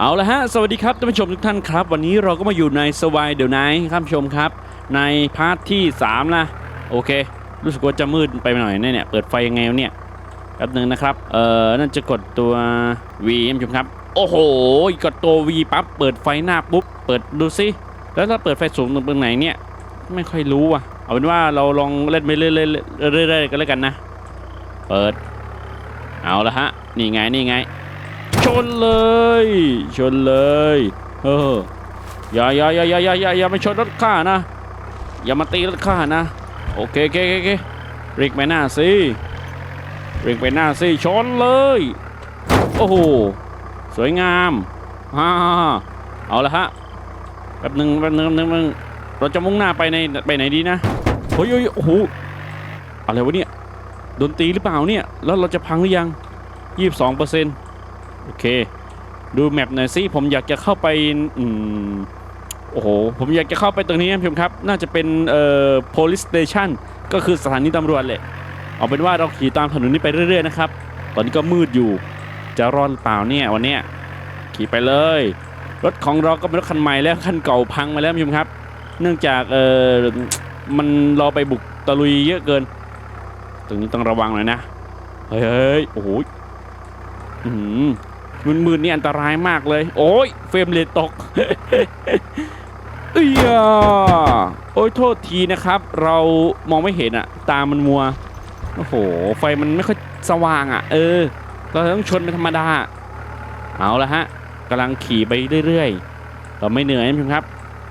เอาละฮะ สวัสดีครับท่านผู้ชมทุกท่านครับ วันนี้เราก็มาอยู่ในสวายเดี๋ยวไนท์ครับชมครับ ในพาร์ทที่3นะโอเค รู้สึกว่าจะมืดไปหน่อยเนี่ยเปิดไฟยังไงวะเนี่ยแป๊บหนึงนะครับ เอ่อน่าจะกดตัว V ท่านผู้ชมครับ โอ้โห กดตัว V ปั๊บเปิดไฟหน้าปุ๊บ เปิดดูซิ แล้วถ้าเปิดไฟสูงตรงไหนเนี่ย ไม่ค่อยรู้ว่ะ เอาเป็นว่าเราลองเล่นไปเรื่อยๆเรื่อยๆกันแล้วกันนะ เปิด เอาละฮะ นี่ไงนี่ไง นเลย ชนเลย เอออย่าอย่าอย่าอย่าอย่าอย่าอย่ามาชนรถข้านะ อย่ามาตีรถข้านะ โอเคโอเคโอเคเรียกไปหน้าสิเรียกไปหน้าสิชนเลย โอ้โห สวยงามฮ่าเอาละฮะแป๊บหนึ่งแป๊บหนึ่งแป๊บหนึ่งเราจะมุ่งหน้าไปในไปไหนดีนะเฮ้ยเฮ้ยโอ้โหอะไรวะเนี่ยโดนตีหรือเปล่าเนี่ย แล้วเราจะพังหรือยัง22เปอร์เซ็นต์ โอเค ดูแมปหน่อยสิผมอยากจะเข้าไปอืมโอ้โห ผมอยากจะเข้าไปตรงนี้นะพี่ครับ น่าจะเป็นเอ่อ police station ก็คือสถานีตำรวจแหละ เอาเป็นว่าเราขี่ตามถนนนี้ไปเรื่อยๆนะครับ ตอนนี้ก็มืดอยู่ จะรอดเปล่าเนี่ยวันเนี้ยขี่ไปเลย รถของเราก็เป็นรถคันใหม่แล้วคันเก่าพังมาแล้วพี่ครับ เนื่องจากเอ่อมันรอไปบุกตะลุยเยอะเกิน ตรงนี้ต้องระวังหน่อยนะ เฮ้ยโอ้โหอื มมืนมืนๆนี่อันตรายมากเลย โอ้ยเฟรมเลยตกเอ้ยอะโอ้ยโทษทีนะครับ เรามองไม่เห็นอะตามันมัวโอ้โหไฟมันไม่ค่อยสว่างอะเออ เราต้องชนเป็นธรรมดา เอาละฮะกำลังขี่ไปเรื่อยๆเราไม่เหนื่อยนะพี่ครับ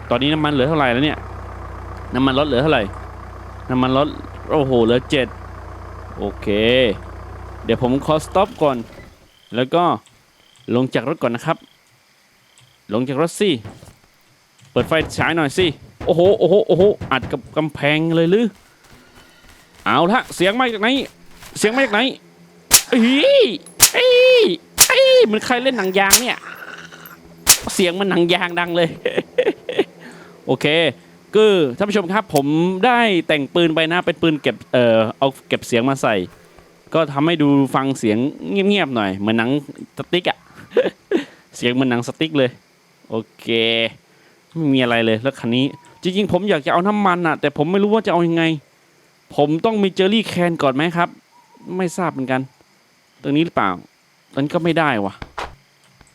ตอนนี้น้ำมันเหลือเท่าไหร่แล้วเนี่ยน้ำมันลดเหลือเท่าไหร่น้ำมันลดโอ้โหเหลือเจ็ดโอเค เดี๋ยวผมขอสต็อปก่อน แล้วก็ ลงจากรถก่อนนะครับ ลงจากรถสิ เปิดไฟฉายหน่อยสิ โอ้โห โอ้โห โอ้โห อัดกับกำแพงเลยหรือ เอาละเสียงมาจากไหน เสียงมาจากไหนเอ้ยเอ้ยเอ้ยเหมันใครเล่นหนังยางเนี่ย เสียงมันหนังยางดังเลย โอเคคือท่านผู้ชมครับผมได้แต่งปืนไปนะเป็นปืนเก็บเอ่อเอาเก็บเสียงมาใส่ ก็ทำให้ดูฟังเสียงเงียบๆหน่อยเหมือนหนังสติ๊กอะ เสียงเหมือนหนังสติ๊กเลย โอเคไม่มีอะไรเลยแล้วคันนี้ จริงๆ ผมอยากจะเอาน้ำมันอะแต่ผมไม่รู้ว่าจะเอายังไง ผมต้องมีเจอรี่แคนก่อนไหมครับ ไม่ทราบเหมือนกัน ตรงนี้หรือเปล่าตรงนี้ก็ไม่ได้วะ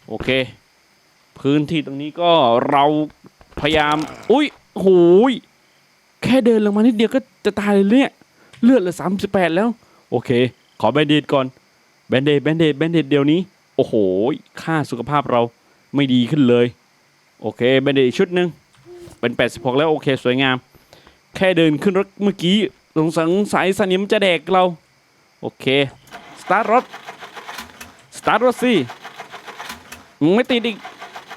โอเค พื้นที่ตรงนี้ก็เราพยายาม อุ้ยโหยแค่เดินลงมานิดเดียวก็จะตายเลยเนี่ย เลือดเหลือสามสิบแปดแล้ว โอเค ขอแบนเดดก่อน แบนเดดแบนเดดแบนเดดเดี๋ยวนี้ อ้โห ค่าสุขภาพเราไม่ดีขึ้นเลย โอเคแบนเดดอีกชุดหนึ่งเป็น 86 แล้วโอเค สวยงาม แค่เดินขึ้นรถเมื่อกี้สงสังสายสนิมจะแดกเรา โอเค สตาร์ทรถ สตาร์ทรถสิมึงไม่ติดอีก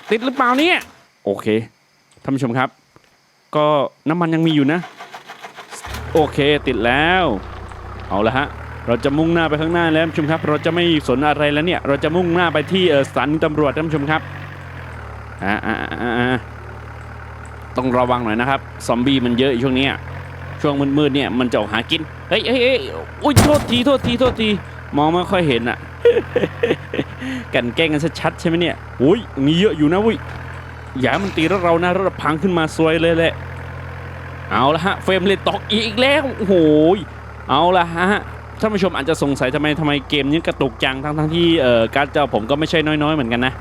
ติดหรือเปล่าเนี่ย โอเคท่านผู้ชมครับ ก็น้ำมันยังมีอยู่นะ โอเคติดแล้ว เอาละฮะ เราจะมุ่งหน้าไปข้างหน้าแล้วท่านผู้ชมครับ เราจะไม่สนอะไรแล้วเนี่ย เราจะมุ่งหน้าไปที่สถานีตำรวจท่านผู้ชมครับอ่าอ่าอ่าต้องระวังหน่อยนะครับ ซอมบี้มันเยอะช่วงนี้ช่วงมืดๆเนี่ยมันจะออกหากิน เฮ้ยเฮ้ยเฮ้ยอุ้ยโทษทีโทษทีโทษที มองไม่ค่อยเห็นอะ กันแกล้งกันชัดๆใช่ไหมเนี่ยอุ้ยมีเยอะอยู่นะวุ้ยอย่ามันตีรถเรานะรถเราพังขึ้นมาซวยเลยแหละ เอาละฮะ เฟรมเลยตกอีกแล้ว โอ้โหยเอาละฮะ ท่านผู้ชมอาจจะสงสัยทำไมทำไมเกมนี้กระตุกจังทั้งทั้งที่เอ่อการ์ดจอผมก็ไม่ใช่น้อยๆ เหมือนกันนะ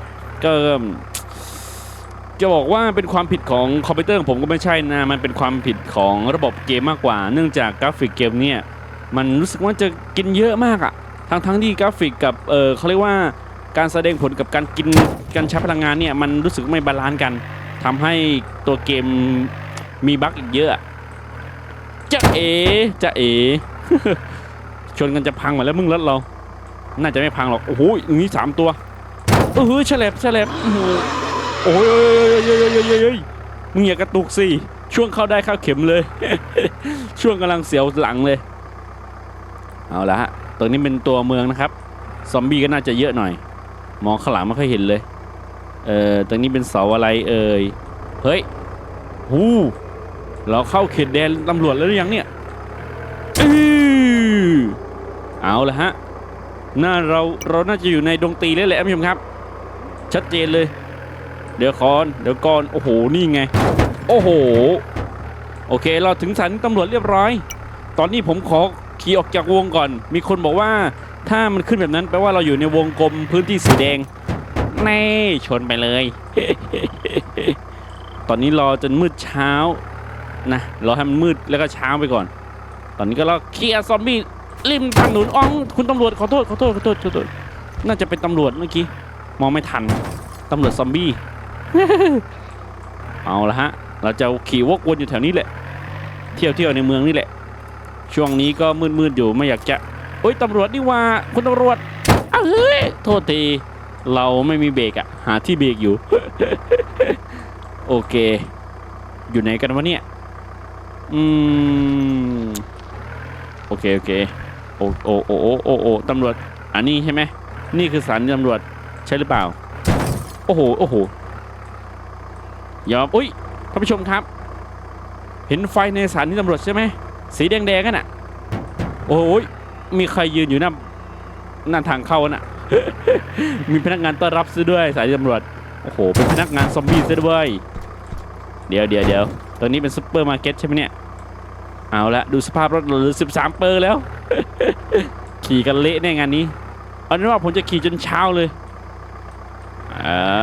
ก็จะบอกว่าเป็นความผิดของคอมพิวเตอร์ของผมก็ไม่ใช่นะ มันเป็นความผิดของระบบเกมมากกว่า เนื่องจากกราฟิกเกมเนี่ยมันรู้สึกว่าจะกินเยอะมากอะทั้งทั้งที่กราฟิกกับเออเขาเรียกว่าการแสดงผลกับการกินการใช้พลังงานเนี่ยมันรู้สึกไม่บาลานซ์กันทำให้ตัวเกมมีบั๊กอีกเยอะอะจะเอจะเอ ชนกันจะพังหมดแล้วมึงรถเรา น่าจะไม่พังหรอก โอ้โหอย่างนี้สามตัวเออเฉลบเฉลบโอ้โหโอ้ยโอ้ยโอ้ยโอ้ยโอ้ยโอ้ยมึงอย่ากระตุกสิช่วงเข้าได้เข้าเข็มเลย ช่วงกำลังเสียวหลังเลย เอาละฮะตรงนี้เป็นตัวเมืองนะครับ ซอมบี้ก็น่าจะเยอะหน่อย มองข้างหลังไม่ค่อยเห็นเลย เอ่อตรงนี้เป็นเสาอะไรเอ่ย เฮ้ย หู เราเข้าเขตแดนตำรวจแล้วหรือยังเนี่ยอื้อ เอาละฮะน่าเราเราน่าจะอยู่ในดงตีแล้วแหละท่านผู้ชมครับ ชัดเจนเลย เดี๋ยวก่อนเดี๋ยวก่อนโอ้โหนี่ไง โอ้โห โอเคเราถึงสถานีตำรวจเรียบร้อย ตอนนี้ผมขอขี่ออกจากวงก่อน มีคนบอกว่าถ้ามันขึ้นแบบนั้นแปลว่าเราอยู่ในวงกลมพื้นที่สีแดงแน่ชนไปเลย ตอนนี้รอจนมืดเช้านะรอให้มันมืดแล้วก็เช้าไปก่อน ตอนนี้ก็เราเคลียร์ซอมบี้ ริมถนนอ๋องคุณตำรวจขอโทษขอโทษขอโทษขอโทษน่าจะเป็นตำรวจเมื่อกี้มองไม่ทันตำรวจซอมบี้เอาละฮะ เราจะขี่วกวนอยู่แถวนี้แหละ เที่ยวเที่ยวในเมืองนี่แหละ ช่วงนี้ก็มืดๆอยู่ไม่อยากจะโอ้ยตำรวจนี่ว่าคุณตำรวจอ้าวเฮ้ยโทษทีเราไม่มีเบรกอะหาที่เบรกอยู่ โอเค อยู่ไหนกันวะเนี่ย อืม โอเค โอเค โอโอโอโอโอโอตำรวจ อันนี้ใช่ไหมนี่คือสานีตำรวจใช่หรือเปล่า โอ้โหโอ้โหยอมอุ้ยท่านผู้ชมครับ เห็นไฟในสถานีตำรวจใช่ไหมสีแดงๆกันน่ะ โอ้ยมีใครยืนอยู่หน้าหน้าทางเข้าน่ะ มีพนักงานต้อนรับซะด้วยสานีตำรวจ โอ้โห เป็นพนักงานซอมบี้ซะด้วย เดี๋ยวเดี๋ยวเดี๋ยวตอนนี้เป็นซุปเปอร์มาร์เก็ตใช่ไหมเนี่ย เอาละดูสภาพรถเหลือ13 เปอร์แล้ว ขี่กันเละแน่งานนี้เอาเป็นว่าผมจะขี่จนเช้าเลยอ่า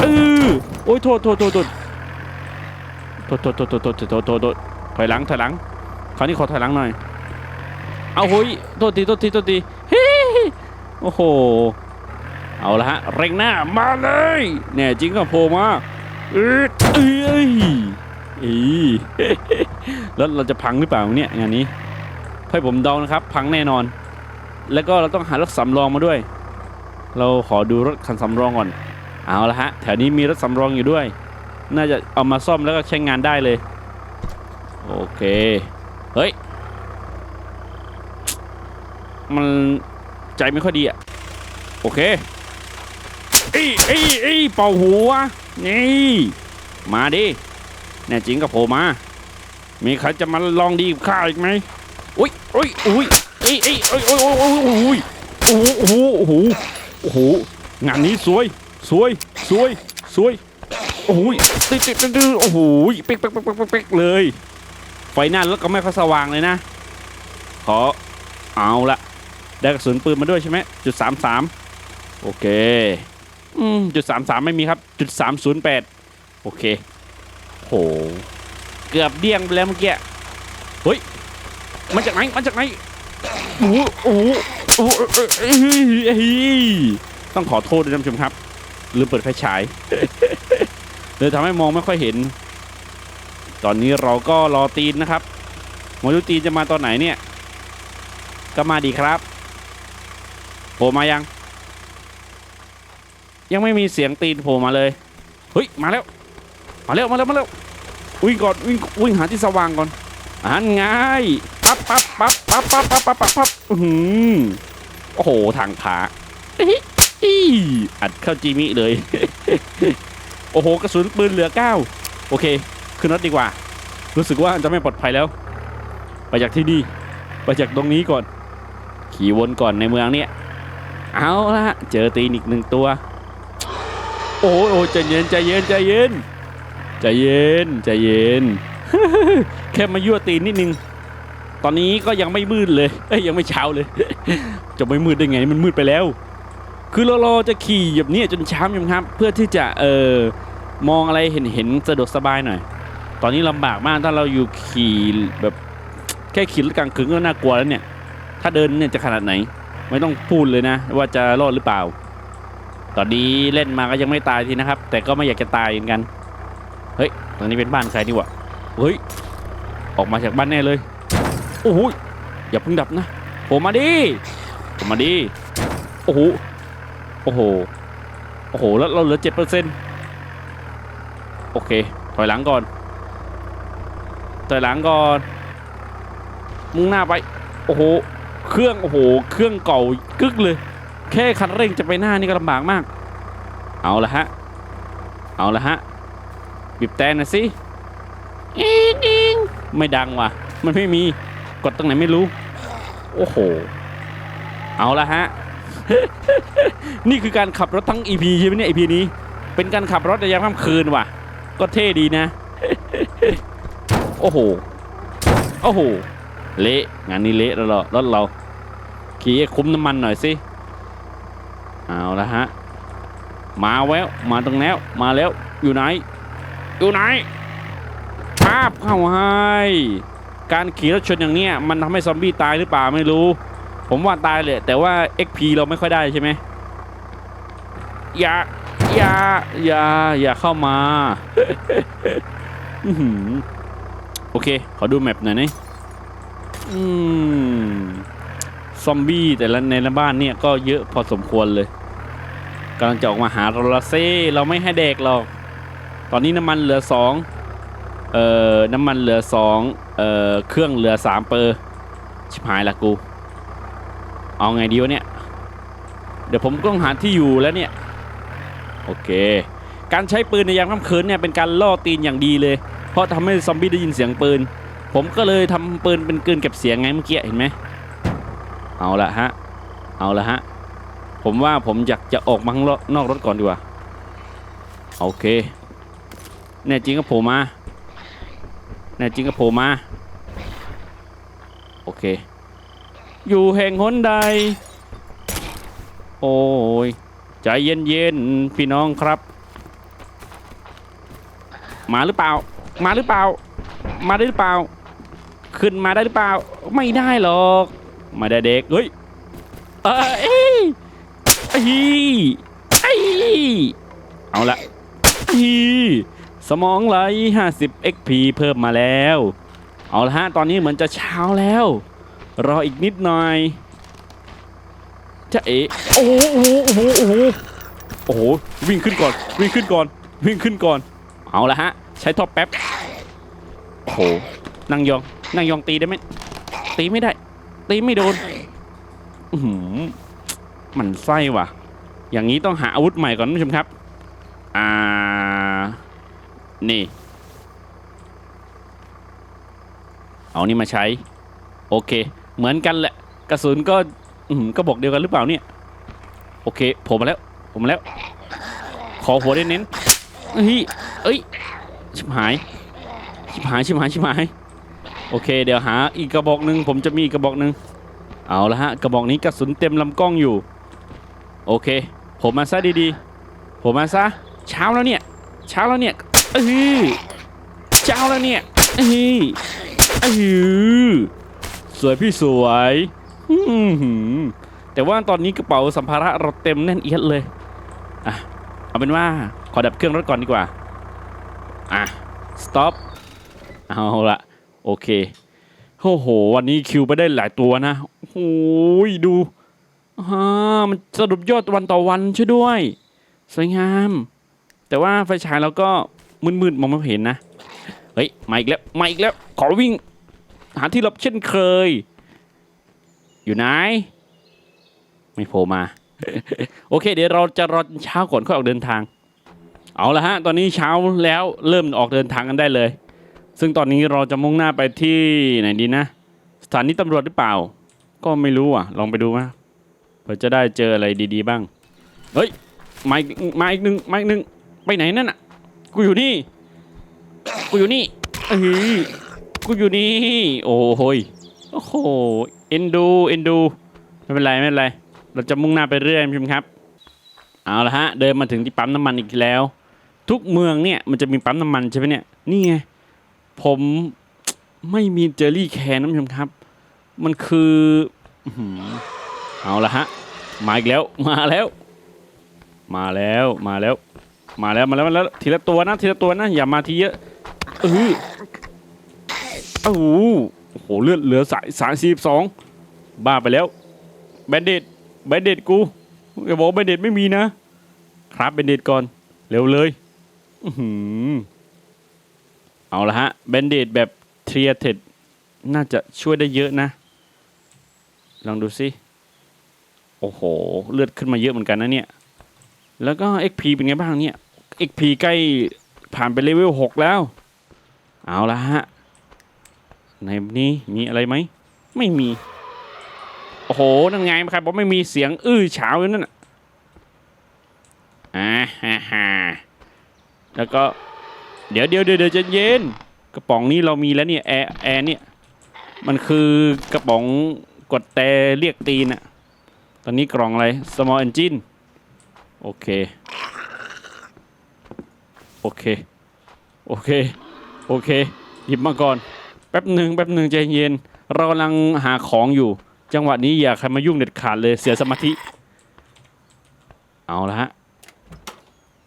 เออโอ้ยโทษโทษโทษโทษโทษโทษโทษโทษโทษโทษโทษถอยหลังถอยหลังคราวนี้ขอถอยหลังหน่อย เอาโหยโทษทีโทษทีโทษทีเฮ้โอ้โหเอาละฮะเร่งหน้ามาเลยแน่จริงก็โผล่มาเอ้ยเอ้ยอีแล้วเราจะพังหรือเปล่าเนี่ยงานนี้ ให้ผมเดานะครับ พังแน่นอน แล้วก็เราต้องหารถสำรองมาด้วย เราขอดูรถคันสำรองก่อน เอาละฮะ แถวนี้มีรถสำรองอยู่ด้วย น่าจะเอามาซ่อมแล้วก็ใช้งานได้เลย โอเค เฮ้ย มันใจไม่ค่อยดีอะโอเคเอ้ยเอ้ยเอ้ยเป่าหัวนี่มาดิแน่จริงก็โผล่มา มีใครจะมาลองดีกับข้าอีกไหม อุ้ยอุ้ยอุ้ยเอ้ยเอ้ยเอ้ยโอ้ยโอ้ยโอ้ยโอ้ยโอ้โหโอ้โหโอ้โหงานนี้สวยสวยสวยสวยโอ้โหติดติดติดติดโอ้โหเป๊กเป๊กเป๊กเป๊กเป๊กเลย ไฟหน้ารถก็ไม่ค่อยสว่างเลยนะ ขอเอาละได้กระสุนปืนมาด้วยใช่ไหมจุดสามสามโอเคอืมจุดสามสามไม่มีครับจุดสามศูนย์แปดโอเคโหเกือบเดี้ยงไปแล้วเมื่อกี้เฮ้ย มาจากไหนมาจากไหนโอ้โหโอ้โหเอ้ยเอ้ยต้องขอโทษด้วยท่านผู้ชมครับลืมเปิดไฟฉายเลยทำให้มองไม่ค่อยเห็น ตอนนี้เราก็รอตีนนะครับไมรู้ตีนจะมาตอนไหนเนี่ย ก็มาดีครับโผล่มายัง ยังไม่มีเสียงตีนโผล่มาเลยเฮ้ยมาแล้ว มาแล้วมาแล้วมาแล้ววิ่งก่อนวิ่งวิ่งหาที่สว่างก่อนอันไง ปั๊บปั๊บปั๊บปั๊บปั๊บปั๊บปั๊บปั๊บปั๊บอื้อหือโอ้โหทางขาอีอัดเข้าจีมิเลย โอ้โหกระสุนปืนเหลือเก้าโอเคขึ้นรถดีกว่า รู้สึกว่าจะไม่ปลอดภัยแล้ว ไปจากที่นี่ ไปจากตรงนี้ก่อน ขี่วนก่อนในเมืองเนี่ย เอาละเจอตีนอีกหนึ่งตัว โอ้โอ้ใจเย็นใจเย็นใจเย็นใจเย็นใจเย็นแค่มายั่วตีนนิดนึง ตอนนี้ก็ยังไม่มืดเลยเอ้ยยังไม่เช้าเลย จะไม่มืดได้ไงมันมืดไปแล้ว คือเรารอจะขี่แบบนี้จนเช้ายังครับ เพื่อที่จะเออมองอะไรเห็นเห็นสะดวกสบายหน่อย ตอนนี้ลำบากมากถ้าเราอยู่ขี่แบบแค่ขี่รถกลางคืนก็น่ากลัวแล้วเนี่ย ถ้าเดินเนี่ยจะขนาดไหน ไม่ต้องพูดเลยนะ ว่าจะรอดหรือเปล่า ตอนนี้เล่นมาก็ยังไม่ตายทีนะครับ แต่ก็ไม่อยากจะตายเหมือนกัน เฮ้ยตรงนี้เป็นบ้านใครนี่วะ เฮ้ย ออกมาจากบ้านแน่เลย โอ้โหอย่าเพิ่งดับนะผมมาดิผมมาดิโอ้โหโอ้โหโอ้โหแล้วเราเหลือเจ็ดเปอร์เซ็นต์โอเคถอยหลังก่อนถอยหลังก่อนมุ่งหน้าไปโอ้โหเครื่องโอ้โหเครื่องเก่ากึกเลย แค่คันเร่งจะไปหน้านี่ก็ลำบากมาก เอาละฮะเอาละฮะบีบแต่น่อยสิอิงอิงไม่ดังว่ะ มันไม่มี กดตรงไหนไม่รู้ โอ้โห เอาละฮะ นี่คือการขับรถทั้ง EP ใช่ไหมเนี่ย EP นี้ เป็นการขับรถในยามค่ำคืนว่ะ ก็เท่ดีนะ โอ้โห โอ้โห เละ งานนี้เละแล้วเหรอรถเรา ขี่ให้คุ้มน้ำมันหน่อยสิ เอาละฮะ มาแล้ว มาตรงแล้ว มาแล้ว อยู่ไหน อยู่ไหนภาพเข้าให้ การขี่รถชนอย่างเนี้ยมันทำให้ซอมบี้ตายหรือเปล่าไม่รู้ ผมว่าตายเลยแต่ว่า XP เราไม่ค่อยได้ใช่ไหมอย่าอย่าอย่าอย่าเข้ามาโอเค ขอดูแมปหน่อยนะอืมซอมบี้แต่ละในละบ้านเนี่ยก็เยอะพอสมควรเลยกำลังจะออกมาหาเราละเซ่เราไม่ให้เด็กหรอก ตอนนี้น้ำมันเหลือสอง เอ่อน้ำมันเหลือสองเอ่อเครื่องเหลือสามเปอร์ชิบหายละกู เอาไงดีวะเนี่ย เดี๋ยวผมต้องหาที่อยู่แล้วเนี่ย โอเค การใช้ปืนในยามค่ำคืนเนี่ยเป็นการล่อตีนอย่างดีเลย เพราะทำให้ซอมบี้ได้ยินเสียงปืน ผมก็เลยทำปืนเป็นกลืนเก็บเสียงไงเมื่อกี้เห็นไหมเอาละฮะ เอาละฮะ ผมว่าผมอยากจะออกมาข้างนอกรถก่อนดีกว่า โอเค แน่จริงก็ผล่มา แน่จริงก็โผล่มา โอเค อยู่แห่งหนใด โอ้ย ใจเย็นๆพี่น้องครับ มาหรือเปล่า มาหรือเปล่า มาได้หรือเปล่า ขึ้นมาได้หรือเปล่า ไม่ได้หรอก มาได้เด็ก เฮ้ย เอ้ยเอ้ยเอ้ยเอาละเอ้ย สมองไหล50 XP เพิ่มมาแล้ว เอาละฮะ ตอนนี้เหมือนจะเช้าแล้ว รออีกนิดหน่อยจะเอ๋โอ้โหโอ้โหโอ้โหโอ้โหวิ่งขึ้นก่อน วิ่งขึ้นก่อน วิ่งขึ้นก่อน เอาละฮะ ใช้ท็อปแป๊บ โอ้โห นั่งยอง นั่งยองตีได้ไหม ตีไม่ได้ ตีไม่โดน อื้อหือมันไส้ว่ะ อย่างนี้ต้องหาอาวุธใหม่ก่อนนผู้ชมครับ อ่า นี่ เอานี่มาใช้ โอเค เหมือนกันแหละ กระสุนก็อก็บอกเดียวกันหรือเปล่าเนี่ย โอเค ผมมาแล้ว ผมมาแล้ว ขอหัวเน้นเฮ้ยเอ้ย ชิบหาย ชิบหาย ชิบหาย ชิบหาย โอเค เดี๋ยวหาอีกกระบอกหนึ่งผมจะมีอีกกระบอกหนึ่งเอาละฮะ กระบอกนี้กระสุนเต็มลำกล้องอยู่ โอเค ผมมาซะดีๆ ผมมาซะ เช้าแล้วเนี่ย เช้าแล้วเนี่ย เอ้ยเช้าแล้วเนี่ยเอ้ยเอ้ยสวยพี่สวยแต่ว่าตอนนี้กระเป๋าสัมภาระเราเต็มแน่นเอียดเลยอะเอาเป็นว่าขอดับเครื่องรถก่อนดีกว่าอะ stop เอาละโอเคโอ้โห วันนี้คิวไปได้หลายตัวนะโอ้ยดูฮ่ามันสรุปยอดวันต่อวันช่วยด้วย สวยงาม แต่ว่าไฟฉายเราก็ มืดๆมองไม่เห็นนะ เฮ้ยมาอีกแล้วมาอีกแล้วขอวิ่ง หาที่หลบเช่นเคย อยู่ไหน ไม่โผล่มา โอเค เดี๋ยวเราจะรอเช้าก่อนค่อยออกเดินทาง เอาละฮะ ตอนนี้เช้าแล้วเริ่มออกเดินทางกันได้เลย ซึ่งตอนนี้เราจะมุ่งหน้าไปที่ไหนดีนะ สถานีตำรวจหรือเปล่า ก็ไม่รู้อะ ลองไปดูมาเพื่อจะได้เจออะไรดี ๆ บ้าง เฮ้ยมาอีกมาอีกหนึ่งมาอีกหนึ่งไปไหนนั่นอะ กูอยู่นี่ กูอยู่นี่เอ้ยกูอยู่นี่ โอ้โหโอ้โห เอ็นดู เอ็นดู ไม่เป็นไร ไม่เป็นไร เราจะมุ่งหน้าไปเรื่อยคุณผู้ชมครับ เอาละฮะ เดินมาถึงที่ปั๊มน้ำมันอีกแล้ว ทุกเมืองเนี่ยมันจะมีปั๊มน้ำมันใช่ไหมเนี่ย นี่ไง ผมไม่มีเจอรี่แคนนะคุณผู้ชมครับ มันคืออื้อหือเอาละฮะ มาอีกแล้ว มาแล้ว มาแล้ว มาแล้ว มาแล้วมาแล้วมาแล้วทีละตัวนะทีละตัวนะอย่ามาทีเยอะเออโอ้โหโอ้โหเลือดเหลือสายสายสี่สองบ้าไปแล้วแบนเดดแบนเดดกูอย่าบอกแบนเดดไม่มีนะ ครับแบนเดดก่อนเร็วเลยอือหือเอาละฮะแบนเดดแบบเทียเทดน่าจะช่วยได้เยอะนะ ลองดูสิโอ้โห เลือดขึ้นมาเยอะเหมือนกันนะเนี่ย แล้วก็ XP เป็นไงบ้างเนี่ย XP ใกล้ผ่านไปเลเวล6แล้ว เอาละฮะ ในนี้มีอะไรไหม ไม่มี โอ้โห นั่นไงครับบอกไม่มีเสียงอื้อฉาวอยู่นั่นน่ะอ่าฮ่าฮ่าแล้วก็ เดี๋ยวเดี๋ยวเดี๋ยวจะเย็น กระป๋องนี้เรามีแล้วเนี่ยแอร์แอร์เนี่ย มันคือกระป๋องกดแต่เรียกตีนอะตอนนี้กล่องอะไร small engine โอเค โอเค โอเค โอเค หยิบมาก่อน แป๊บหนึ่งแป๊บหนึ่งใจเย็น เรากำลังหาของอยู่ จังหวะนี้อย่าใครมายุ่งเด็ดขาดเลยเสียสมาธิ เอาละฮะ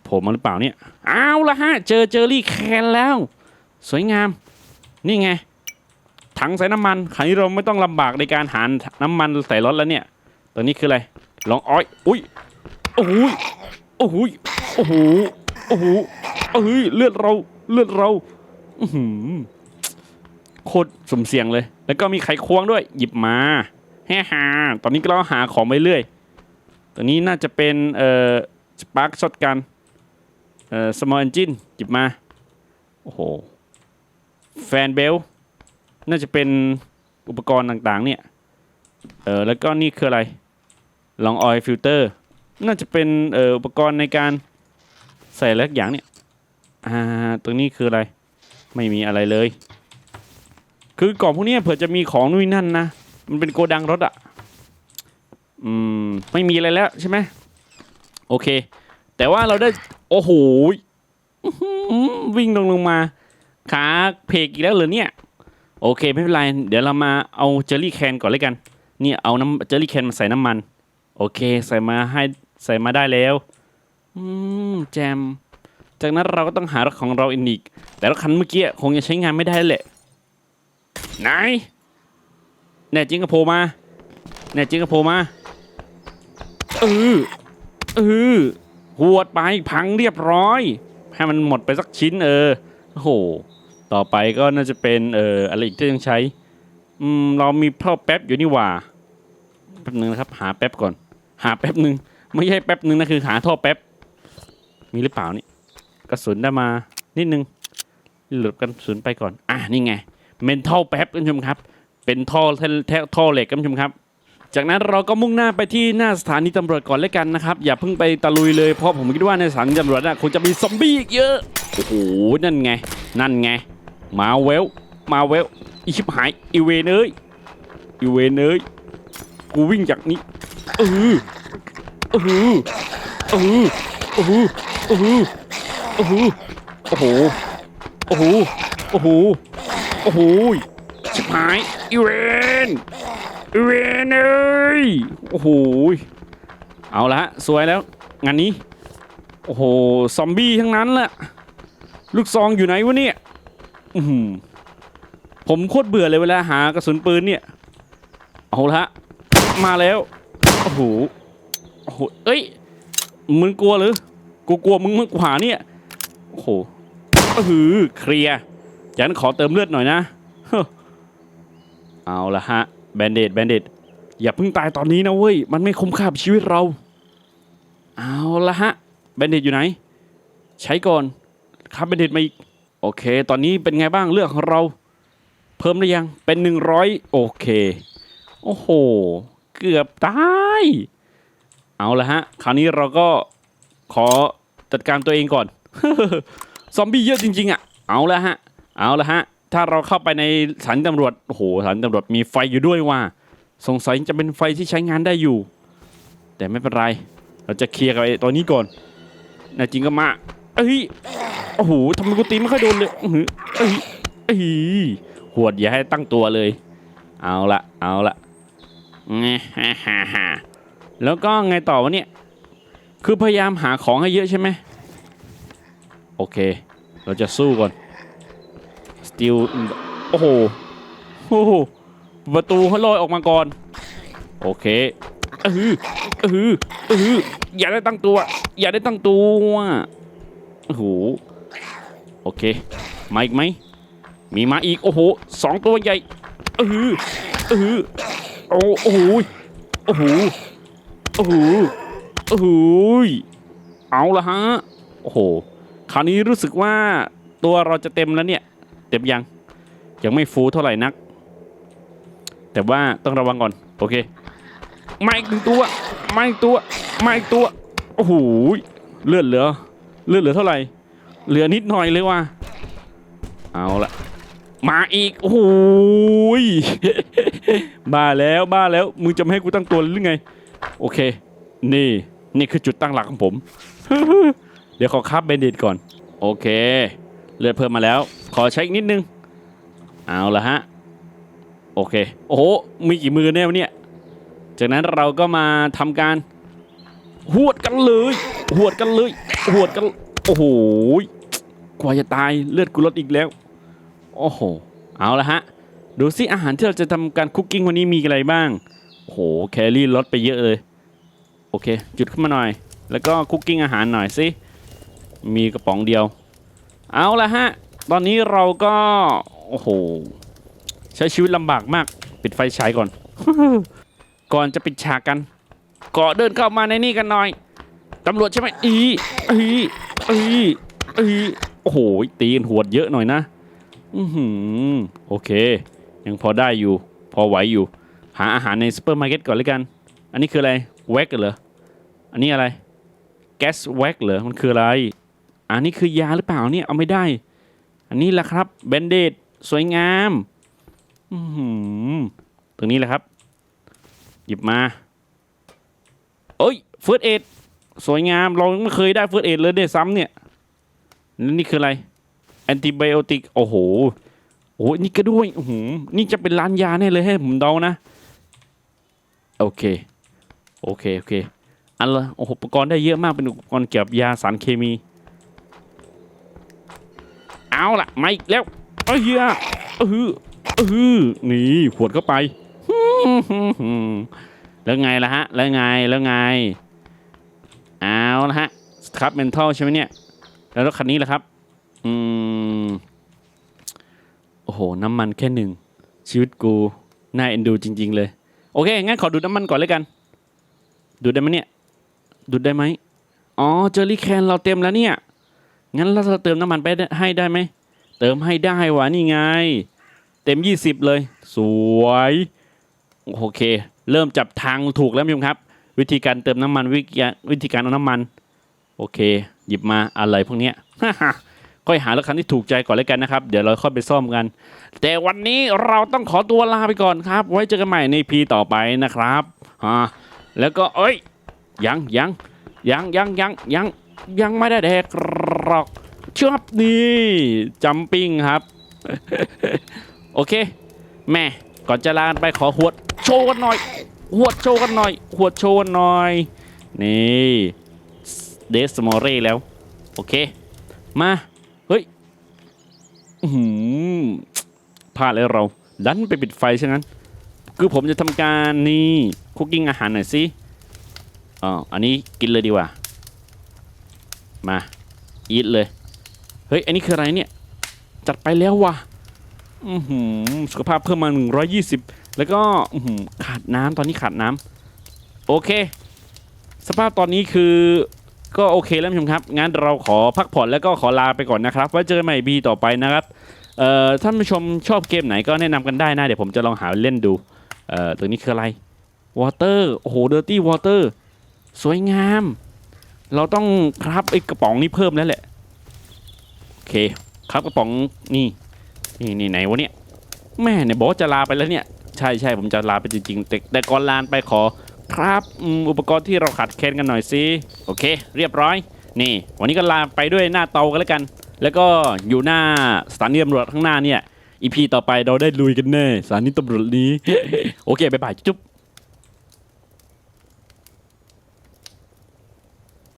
ผมมาหรือเปล่าเนี่ย เอาละฮะ เจอเจอรี่แคนแล้ว สวยงาม นี่ไง ถังใส่น้ำมันคราวนี้เราไม่ต้องลำบากในการหาน้ำมันใส่รถแล้วเนี่ยตัวนี้คืออะไร ลองอ้อย อุ้ยโอ้ยโอ้ยโอ้โห โอ้โหเอ้ยเลือดเราเลือดเราอืโคตรสมเสียงเลย แล้วก็มีไขควงด้วย หยิบมาแฮ่ฮาตอนนี้ก็เราหาของไปเรื่อยตัวนี้น่าจะเป็นเอ่อสปาร์คช็อตกันเอ่อ small engine หยิบมา โอ้โห แฟนเบล น่าจะเป็นอุปกรณ์ต่างๆ เนี่ย เออแล้วก็นี่คืออะไรลองออยฟิลเตอร์ น่าจะเป็นเอ่ออุปกรณ์ในการ ใส่อะไรกอย่างเนี่ย อ่า ตรงนี้คืออะไร ไม่มีอะไรเลย คือกล่องพวกนี้เผื่อจะมีของนู่นนั่นนะ มันเป็นโกดังรถอะอืม ไม่มีอะไรแล้วใช่ไหม โอเค แต่ว่าเราได้ โอ้โห วิ่งลงลงมา ขาเพกอีกแล้วเหรอเนี่ย โอเค ไม่เป็นไร เดี๋ยวเรามาเอาเจอรี่แคนก่อนเลยกันเนี่ยเอาน้ำเจอรี่แคนมาใส่น้ำมัน โอเค ใส่มาให้ใส่มาได้แล้ว อืมแจม จากนั้นเราก็ต้องหารถของเราอีก แต่รถคันเมื่อกี้คงจะใช้งานไม่ได้แหละไหนแน่จริงก็โผล่มาแน่จริงก็โผล่มาเออเออหวดไปพังเรียบร้อย ให้มันหมดไปสักชิ้นเออโอ้โหต่อไปก็น่าจะเป็นเอ่ออะไรอีกที่ต้องใช้ อืมเรามีท่อแป๊บอยู่นี่หว่าแป๊บหนึ่งนะครับ หาแป๊บก่อน หาแป๊บหนึ่งไม่ใช่แป๊บหนึ่งนะคือหาท่อแป๊บ มีหรือเปล่านี่กระสุนได้มานิดนึงหลุดกระสุนไปก่อน อะนี่ไงเมนท่อแป๊บคุณผู้ชมครับ เป็นท่อแท่ท่ท่อเหล็กคุณผู้ชมครับ จากนั้นเราก็มุ่งหน้าไปที่หน้าสถานีตำรวจก่อนเลยกันนะครับ อย่าเพิ่งไปตะลุยเลยเพราะผมคิดว่าในสถานีตำรวจน่ะคงจะมีซอมบี้อีกเยอะโอ้โหนั่นไง นั่นไง มาเวลมาเวลอีชิบหายอีเวนเอ้ยอีเวนเอ้ยกูวิ่งจากนี้เออเออเออเออ เออเออโอ้โหโอ้โหโอ้โหโอ้โหชิบหายอีเวนอีเวนเอ้ยโอ้โหเอาละสวยแล้วงานนี้ โอ้โหซอมบี้ทั้งนั้นแหละลูกซองอยู่ไหนวะเนี่ยอืผมโคตรเบื่อเลยเวลาหากระสุนปืนเนี่ย เอาละมาแล้ว โอ้โห โอ้โห เอ้ย มึงกลัวหรือ กูกลัวมึงมากกว่าเนี่ยโอ้โหเออเคลียร์ยันขอเติมเลือดหน่อยนะเอาละฮะแบนเดดแบนเดดอย่าเพิ่งตายตอนนี้นะเว้ย มันไม่คุ้มค่ากับชีวิตเรา เอาละฮะแบนเดดอยู่ไหน ใช้ก่อนครับแบนเดดมาอีกโอเค ตอนนี้เป็นไงบ้างเลือดของเรา เพิ่มหรือยังเป็นหนึ่งร้อยโอเค โอ้โห เกือบตาย เอาละฮะ คราวนี้เราก็ ขอจัดการตัวเองก่อน ซอมบี้เยอะจริง ๆ อะ เอาละฮะ เอาละฮะ ถ้าเราเข้าไปในสถานตำรวจ โอ้โหสถานตำรวจมีไฟอยู่ด้วยว่า สงสัยจะเป็นไฟที่ใช้งานได้อยู่ แต่ไม่เป็นไร เราจะเคลียร์กับไอ้ตัวนี้ก่อนแน่จริงก็มา เอ้ย โอ้โหทำไมกูตีไม่ค่อยโดนเลยเอ้ยเอ้ยหวดอย่าให้ตั้งตัวเลย เอาละ เอาละแง่ฮ่าฮ่าฮ่าแล้วก็ไงต่อวะเนี่ย คือพยายามหาของให้เยอะใช่ไหมโอเค เราจะสู้ก่อนสติลโอ้โหโอ้โหประตูเขาลอยออกมาก่อน โอเคเออเออเอออย่าได้ตั้งตัว อย่าได้ตั้งตัวโอ้โหโอเคมาอีกไหมมีมาอีก โอ้โหสองตัวใหญ่เออเออโอ้โอ้โหโอ้โหโอ้โห โอ้โหเอาละฮะ โอ้โห คราวนี้รู้สึกว่าตัวเราจะเต็มแล้วเนี่ย เต็มยัง ยังไม่ฟูเท่าไหร่นัก แต่ว่าต้องระวังก่อน โอเค มาอีกหนึ่งตัว มาอีกตัว มาอีกตัว โอ้โห เลือดเหลือ เลือดเหลือเท่าไหร่ เหลือนิดหน่อยเลยว่ะ เอาละมาอีก โอ้โหยบ้าแล้วบ้าแล้ว มึงจะไม่ให้กูตั้งตัวหรือไง โอเค นี่ นี่คือจุดตั้งหลักของผม เดี๋ยวขอคับเบนเดตก่อน โอเค เลือดเพิ่มมาแล้ว ขอใช้อีกนิดนึง เอาละฮะ โอเค โอ้โห มีกี่มือแน่วเนี่ย จากนั้นเราก็มาทำการหวดกันเลยหวดกันเลยหวดกัน โอ้โห กว่าจะตายเลือดกูลดอีกแล้ว โอ้โห เอาละฮะ ดูสิอาหารที่เราจะทำการคุกกิ้งวันนี้มีอะไรบ้างโอ้โห แคลรี่ลดไปเยอะเลย โอเค จุดขึ้นมาหน่อย แล้วก็คุกกิ้งอาหารหน่อยสิมีกระป๋องเดียว เอาละฮะ ตอนนี้เราก็ โอ้โห ใช้ชีวิตลำบากมาก ปิดไฟฉายก่อน ก่อนจะปิดฉากกันก็เดินเข้ามาในนี่กันหน่อย ตำรวจใช่ไหมอีอีอีอีโอ้โห ตีกันหวดเยอะหน่อยนะ อือหือ โอเค ยังพอได้อยู่ พอไหวอยู่ หาอาหารในซูเปอร์มาร์เก็ตก่อนเลยกัน อันนี้คืออะไร แว็กเหรอ อันนี้อะไร แก๊สแว็กเหรอ มันคืออะไร อันนี้คือยาหรือเปล่าเนี่ย เอาไม่ได้ อันนี้แหละครับแบนเดดสวยงามอือหือตรงนี้แหละครับ หยิบมาเอ้ยเฟิร์สเอ็ดสวยงาม เรายังไม่เคยได้เฟิร์สเอ็ดเลยเด้ซ้ำเนี่ย นี่คืออะไร แอนติไบโอติก โอ้โหโอ้โหนี่ก็ด้วยอื้อหือนี่จะเป็นร้านยาแน่เลยให้ผมเดานะ โอเค โอเค โอเค อันละอ,อุปกรณ์ได้เยอะมากเป็นอุปกรณ์เกี่ยวกับยาสารเคมี เอาละมาอีกแล้วเอ้ยเฮียเออเออนี่ขวดเข้าไป แล้วไงล่ะฮะ แล้วไง แล้วไง เอาละฮะครับเมนทัลใช่ไหมเนี่ย แล้วรถคันนี้ล่ะครับ อืม โอ้โห น้ำมันแค่หนึ่ง ชีวิตกู น่าเอ็นดูจริง ๆ เลย โอเค งั้นขอดูน้ำมันก่อนเลยกัน ดูดได้ไหมเนี่ย ดูดได้ไหมอ๋อเจอรี่แคนเราเต็มแล้วเนี่ย งั้นเราจะเติมน้ำมันไปให้ได้ไหม เติมให้ได้วะนี่ไง เต็ม 20 เลย สวย โอเค เริ่มจับทางถูกแล้วพี่ชมครับ วิธีการเติมน้ำมันวิธีการวิธีการเอาน้ำมัน โอเค หยิบมาอะไรพวกเนี้ยค่อยหารถคันที่ถูกใจก่อนเลยกันนะครับ เดี๋ยวเราค่อยไปซ่อมกัน แต่วันนี้เราต้องขอตัวลาไปก่อนครับ ไว้เจอกันใหม่ในพีต่อไปนะครับอ่า แล้วก็เอ้ยยังยังยังยังยังยังยังไม่ได้แดกหรอกชอบนี่จัมปิ้งครับ โอเค แม่ก่อนจะลานไปขอหวดโชว์กันหน่อยหวดโชว์กันหน่อยหวดโชว์กันหน่อย นี่เดสมอรี่แล้ว โอเค มา เฮ้ยพลาดแล้วเราดันไปปิดไฟใช่งั้น คือผมจะทำการนี่คุกกิ้งอาหารหน่อยสิอ๋ออันนี้กินเลยดีกว่า มาอีทเลย เฮ้ย อันนี้คืออะไรเนี่ย จัดไปแล้วว่ะอือหือสุขภาพเพิ่มมา120 แล้วก็อื้อหือขาดน้ำตอนนี้ขาดน้ำโอเค สภาพตอนนี้คือก็โอเคแล้วท่านผู้ชมครับ งั้นเราขอพักผ่อนแล้วก็ขอลาไปก่อนนะครับ ไว้เจอกันใหม่บีต่อไปนะครับ เอ่อ ท่านผู้ชมชอบเกมไหนก็แนะนำกันได้นะ เดี๋ยวผมจะลองหาเล่นดู เอ่อตัวนี้คืออะไรวอเตอร์โอ้โหเดอร์ตี้วอเตอร์สวยงาม เราต้องครับไอ้กระป๋องนี้เพิ่มแล้วแหละ โอเค ครับกระป๋องนี่นี่นี่ไหนวะเนี่ยแม่เนี่ยบอกจะลาไปแล้วเนี่ย ใช่ใช่ผมจะลาไปจริงๆแต่แต่ก่อนลาไปขอครับอ,อุปกรณ์ที่เราขาดแคลนกันหน่อยสิโอเค เรียบร้อย นี่ วันนี้ก็ลาไปด้วยหน้าเตากันแล้วกัน แล้วก็อยู่หน้าสถานีตำรวจข้างหน้าเนี่ย อีพีต่อไปเราได้ลุยกันแน่สถานีตำรวจนี้ โอเคบ๊ายบายจุ๊บ